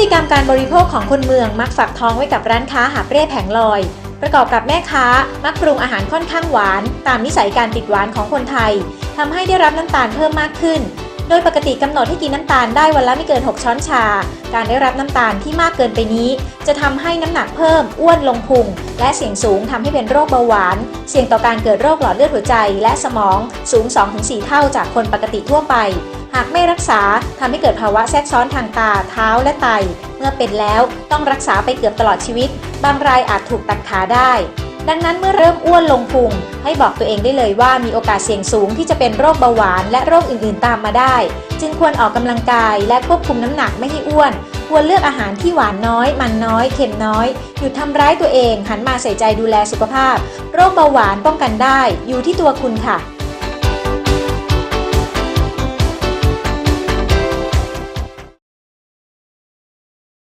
ติกรรมการบริโภคของคนเมืองมักฝากท้องไว้กับร้านค้าหาบเร่แผงลอย ประกอบกับแม่ค้ามักปรุงอาหารค่อนข้างหวาน ตามนิสัยการติดหวานของคนไทยทำให้ได้รับน้ำตาลเพิ่มมากขึ้น โดยปกติกำหนดให้กินน้ำตาลได้วันละไม่เกิน 6 ช้อนชา การได้รับน้ำตาลที่มากเกินไปนี้ จะทำให้น้ำหนักเพิ่ม อ้วนลงพุง และเสี่ยงสูงทำให้เป็นโรคเบาหวาน เสี่ยงต่อการเกิดโรคหลอดเลือดหัวใจ และสมองสูง 2-4 เท่าจากคนปกติทั่วไป หากไม่รักษาทำให้เกิดภาวะแทรกซ้อนทางตา เท้าและไต เมื่อเป็นแล้วต้องรักษาไปเกือบตลอดชีวิต บางรายอาจถูกตัดขาได้ ดังนั้นเมื่อเริ่มอ้วนลงพุงให้บอกตัวเองได้เลยว่ามีโอกาสเสี่ยงสูงที่จะเป็นโรคเบาหวานและโรคอื่นๆตามมาได้ จึงควรออกกำลังกายและควบคุมน้ำหนักไม่ให้อ้วน ควรเลือกอาหารที่หวานน้อย มันน้อย เค็มน้อย หยุดทำร้ายตัวเองหันมาใส่ใจดูแลสุขภาพ โรคเบาหวานป้องกันได้ อยู่ที่ตัวคุณค่ะ